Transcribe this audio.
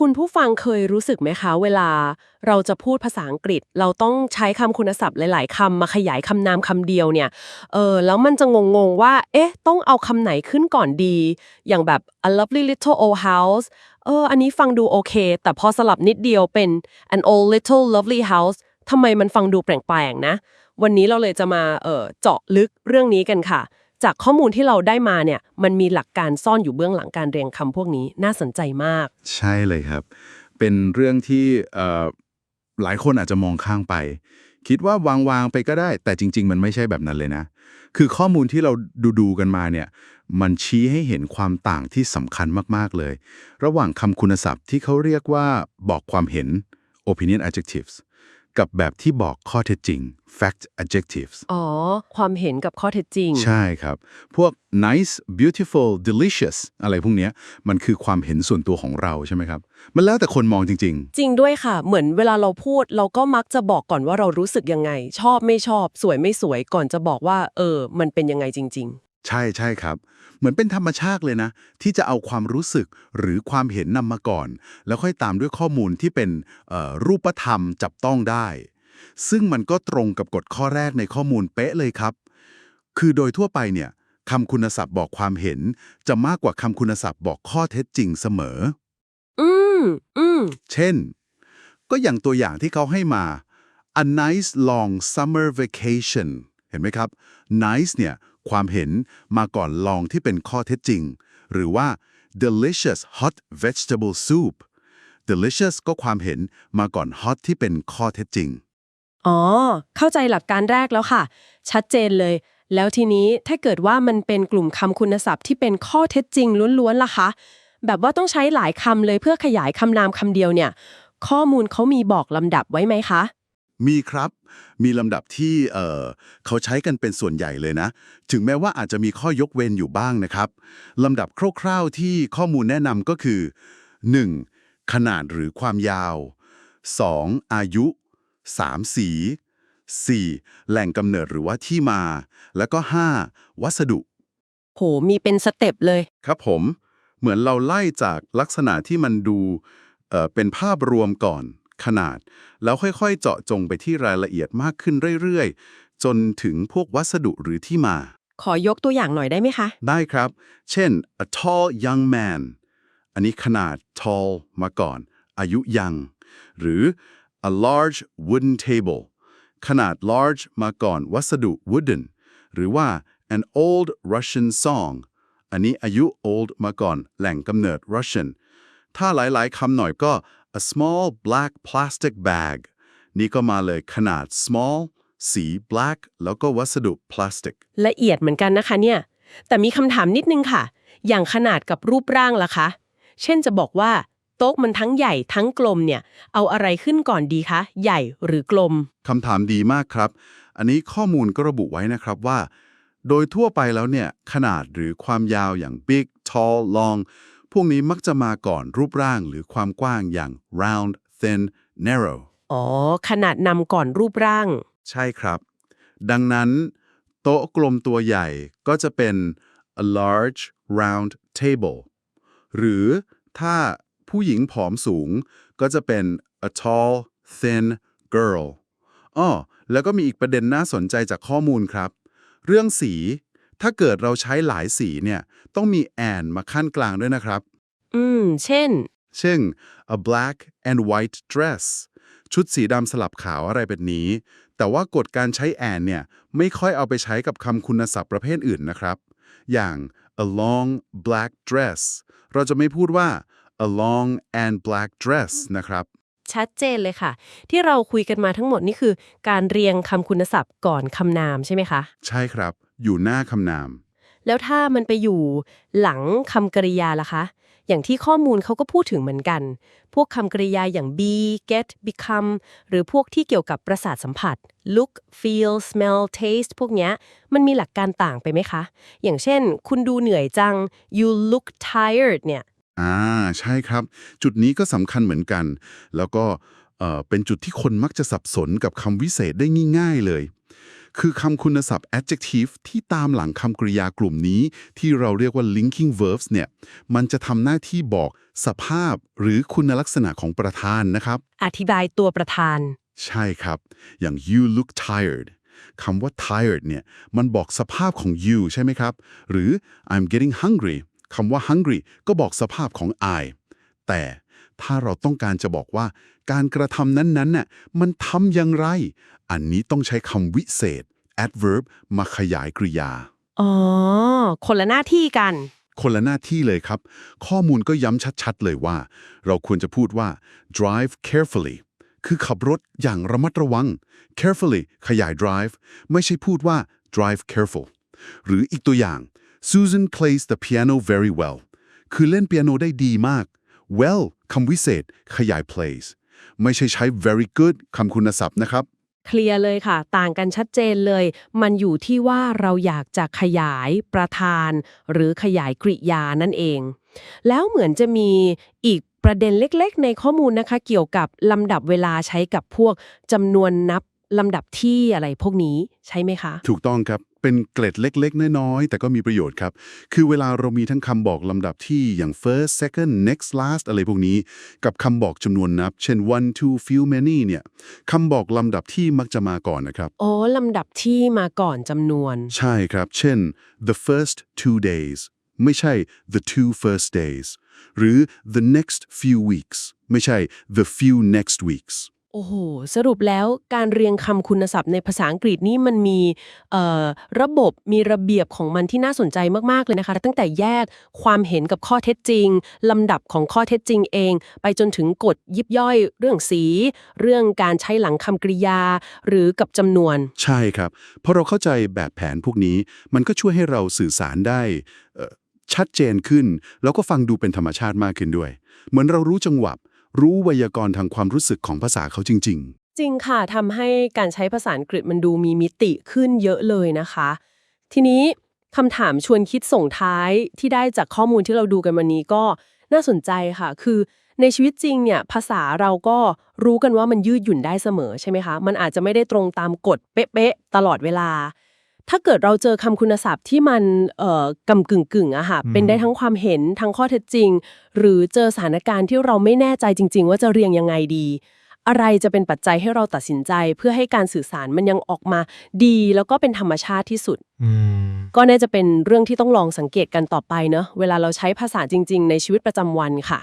คุณผู้ฟังเคยรู้สึกไหมคะ เวลาเราจะพูดภาษาอังกฤษ เราต้องใช้คำคุณศัพท์หลาย ๆคำมาขยายคำนามคำเดียวเนี่ยเออแล้วมันจะงง ๆ ว่า เอ๊ะ ต้องเอาคำไหนขึ้นก่อนดี อย่างแบบ a lovely little old house เออ อันนี้ฟังดูโอเค แต่พอสลับนิดเดียวเป็น an old little lovely house ทำไมมันฟังดูแปลกๆนะ วันนี้เราเลยจะมาเออเจาะลึกเรื่องนี้กันค่ะ จากข้อมูลที่เราได้มาเนี่ยมันมีหลักการซ่อนอยู่เบื้องหลังการเรียงคำพวกนี้น่าสนใจมาก ใช่เลยครับ เป็นเรื่องที่หลายคนอาจจะมองข้างไป คิดว่าวางๆไปก็ได้ แต่จริง ๆ มันไม่ใช่แบบนั้นเลยนะ คือข้อมูลที่เราดูดูๆกันมาเนี่ยมันชี้ให้เห็นความต่างที่สำคัญมากๆเลย ระหว่างคำคุณศัพท์ที่เขาเรียกว่าบอกความเห็น opinion adjectives กับแบบที่บอกข้อเท็จจริง fact adjectives อ๋อ ความเห็นกับข้อเท็จจริง ใช่ครับ พวก nice beautiful delicious อะไรพวกเนี้ยมันคือความเห็นส่วนตัวของเราใช่ไหมครับ มันแล้วแต่คนมองจริง จริงด้วยค่ะ เหมือนเวลาเราพูด เราก็มักจะบอกก่อนว่าเรารู้สึกยังไง ชอบไม่ชอบ สวยไม่สวยก่อนจะบอกว่า เออ มันเป็นยังไงจริง ๆ ใช่ใช่ครับ เหมือนเป็นธรรมชาติเลยนะ ที่จะเอาความรู้สึกหรือความเห็นนำมาก่อน แล้วค่อยตามด้วยข้อมูลที่เป็นเอ่อรูปธรรมจับต้องได้ ซึ่งมันก็ตรงกับกฎข้อแรกในข้อมูลเป๊ะเลยครับ คือโดยทั่วไปเนี่ยคำคุณศัพท์บอกความเห็น จะมากกว่าคำคุณศัพท์บอกข้อเท็จจริงเสมอๆอืมอืมเช่น ก็อย่างตัวอย่างที่เขาให้มา a nice long summer vacation เห็นไหมครับ nice เนี่ย ความเห็นมาก่อน long ที่เป็นข้อเท็จจริง หรือว่า delicious hot vegetable soup delicious ก็ความเห็นมาก่อน hot ที่เป็นข้อเท็จจริง อ๋อ เข้าใจหลักการแรกแล้วค่ะ ชัดเจนเลย แล้วทีนี้ถ้าเกิดว่ามันเป็นกลุ่มคำคุณศัพท์ที่เป็นข้อเท็จจริงล้วนๆล่ะคะ แบบว่าต้องใช้หลายคำเลยเพื่อขยายคำนามคำเดียวเนี่ย ข้อมูลเขามีบอกลำดับไว้ไหมคะ มีครับ มีลำดับที่เอ่อเขาใช้กันเป็นส่วนใหญ่เลยนะ ถึงแม้ว่าอาจจะมีข้อยกเว้นอยู่บ้างนะครับลำดับคร่าวๆที่ข้อมูลแนะนำก็คือ 1. ขนาดหรือความยาว 2. อายุ 3. สี 4. แหล่งกำเนิดหรือว่าที่มา แล้วก็ 5. วัสดุ โห มีเป็นสเต็ปเลย ครับผม เหมือนเราไล่จากลักษณะที่มันดูเอ่อเป็นภาพรวมก่อน ขนาด แล้วค่อยๆ เจาะจงไปที่รายละเอียดมากขึ้นเรื่อยๆ จนถึงพวกวัสดุหรือที่มา ขอยกตัวอย่างหน่อยได้ไหมคะ ได้ครับ เช่น a tall young man อันนี้ขนาด tall มาก่อน อายุยัง หรือ a large wooden table ขนาด large มาก่อนวัสดุ wooden หรือว่า an old Russian song อันนี้อายุ old มาก่อนแหล่งกำเนิด Russian ถ้าหลาย ๆคำหน่อยก็ a small black plastic bag นี่ก็มาเลยขนาด small สี black แล้วก็วัสดุ plastic ละเอียดเหมือนกันนะคะเนี่ย แต่มีคำถามนิดนึงค่ะ อย่างขนาดกับรูปร่างล่ะคะ เช่นจะบอกว่า โต๊ะมันทั้งใหญ่ทั้งกลมเนี่ย เอาอะไรขึ้นก่อนดีคะ ใหญ่หรือกลม คำถามดีมากครับ อันนี้ข้อมูลก็ระบุไว้นะครับว่า โดยทั่วไปแล้วเนี่ย ขนาดหรือความยาวอย่าง big tall long พ วกนี้มักจะมาก่อนรูปร่างหรือความกว้างอย่าง round thin narrow อ๋อ ขนาดนำก่อนรูปร่าง ใช่ครับ ดังนั้น โต๊ะกลมตัวใหญ่ก็จะเป็น a large round table หรือถ้าผู้หญิงผอมสูงก็จะเป็น a tall thin girl อ้อแล้วก็มีอีกประเด็นน่าสนใจจากข้อมูลครับ เรื่องสี ถ้าเกิดเราใช้หลายสีเนี่ยต้องมี and มาขั้นกลางด้วยนะครับ อืม เช่น เช่น a black and white dress ชุดสีดำสลับขาวอะไรแบบนี้ แต่ว่ากฎการใช้ and เนี่ยไม่ค่อยเอาไปใช้กับคำคุณศัพท์ประเภทอื่นนะครับ อย่าง a long black dress เราจะไม่พูดว่า a long and black dress นะครับ ชัดเจนเลยค่ะ ที่เราคุยกันมาทั้งหมดนี่คือ การเรียงคำคุณศัพท์ก่อนคำนามใช่ไหมคะ ใช่ครับ อยู่หน้าคำนาม แล้วถ้ามันไปอยู่หลังคำกริยาล่ะคะ อย่างที่ข้อมูลเขาก็พูดถึงเหมือนกัน พวกคำกริยาอย่าง be get become หรือพวกที่เกี่ยวกับประสาทสัมผัส look feel smell taste พวกเนี้ยมันมีหลักการต่างไปไหมคะ อย่างเช่น คุณดูเหนื่อยจัง you look tired เนี่ย อ่าใช่ครับ จุดนี้ก็สำคัญเหมือนกัน แล้วก็เอ่อเป็นจุดที่คนมักจะสับสนกับคำวิเศษได้ง่ายๆเลย คือคำคุณศัพท์ adjective ที่ตามหลังคำกริยากลุ่มนี้ ที่เราเรียกว่า linking verbs เนี่ย มันจะทำหน้าที่บอกสภาพหรือคุณลักษณะของประธานนะครับ อธิบายตัวประธาน ใช่ครับ อย่าง you look tired คำว่า tired เนี่ย มันบอกสภาพของ you ใช่ไหมครับ หรือ I'm getting hungry คำว่า hungry ก็บอกสภาพของ I แต่ถ้าเราต้องการจะบอกว่าการกระทำนั้นๆน่ะมันทำอย่างไร อันนี้ต้องใช้คำวิเศษ adverb มาขยายกริยา อ๋อ คนละหน้าที่กัน คนละหน้าที่เลยครับ ข้อมูลก็ย้ำชัดๆ เลยว่า เราควรจะพูดว่า drive carefully คือขับรถอย่างระมัดระวัง carefully ขยาย drive ไม่ใช่พูดว่า drive careful หรืออีกตัวอย่าง Susan plays the piano very well คือเล่นเปียโนได้ดีมาก well คำวิเศษ ขยาย plays ไม่ใช่ใช้ very good คำคุณศัพท์นะครับ เคลียร์เลยค่ะ ต่างกันชัดเจนเลย มันอยู่ที่ว่าเราอยากจะขยายประธาน หรือขยายกริยานั่นเอง แล้วเหมือนจะมีอีกประเด็นเล็กๆ ในข้อมูลนะคะ เกี่ยวกับลำดับเวลาใช้กับพวกจำนวนนับลำดับที่อะไรพวกนี้ใช่ไหมคะ ถูกต้องครับ เป็นเกล็ดเล็ก ๆ น้อย ๆ แต่ก็มีประโยชน์ครับ คือเวลาเรามีทั้งคำบอกลำดับที่อย่าง first second next last อะไรพวกนี้ กับคำบอกจำนวนนับ เช่น one two few many เนี่ยคำบอกลำดับที่มักจะมาก่อนนะครับ โอ้ลำดับที่มาก่อนจำนวน ใช่ครับ เช่น the first two days ไม่ใช่ the two first days หรือ the next few weeks ไม่ใช่ the few next weeks โอ้โห สรุปแล้วการเรียงคำคุณศัพท์ในภาษาอังกฤษนี่มันมีเอ่อระบบมีระเบียบของมันที่น่าสนใจมาก ๆ เลยนะคะ ตั้งแต่แยกความเห็นกับข้อเท็จจริง ลำดับของข้อเท็จจริงเอง ไปจนถึงกฎยิบย่อยเรื่องสี เรื่องการใช้หลังคำกริยา หรือกับจำนวน ใช่ครับพอเราเข้าใจแบบแผนพวกนี้ มันก็ช่วยให้เราสื่อสารได้เอ่อชัดเจนขึ้น แล้วก็ฟังดูเป็นธรรมชาติมากขึ้นด้วย เหมือนเรารู้จังหวะ รู้ไวยากรณ์ทางความรู้สึกของภาษาเขาจริง จริงค่ะทำให้การใช้ภาษาอังกฤษมันดูมีมิติขึ้นเยอะเลยนะคะ ทีนี้คำถามชวนคิดส่งท้ายที่ได้จากข้อมูลที่เราดูกันวันนี้ก็น่าสนใจค่ะ คือในชีวิตจริงเนี่ยภาษาเราก็รู้กันว่ามันยืดหยุ่นได้เสมอใช่ไหมคะ มันอาจจะไม่ได้ตรงตามกฎเป๊ะๆตลอดเวลา ถ้าเกิดเราเจอคำคุณศัพท์ที่มันเอ่อกำกึ่งกึ่งๆอะค่ะ เป็นได้ทั้งความเห็นทั้งข้อเท็จจริง หรือเจอสถานการณ์ที่เราไม่แน่ใจจริง ๆ ว่าจะเรียงยังไงดี อะไรจะเป็นปัจจัยให้เราตัดสินใจ เพื่อให้การสื่อสารมันยังออกมาดี แล้วก็เป็นธรรมชาติที่สุดอืมก็น่าจะเป็นเรื่องที่ต้องลองสังเกตกันต่อไปเนอะเวลาเราใช้ภาษาจริง ๆ ในชีวิตประจำวันค่ะ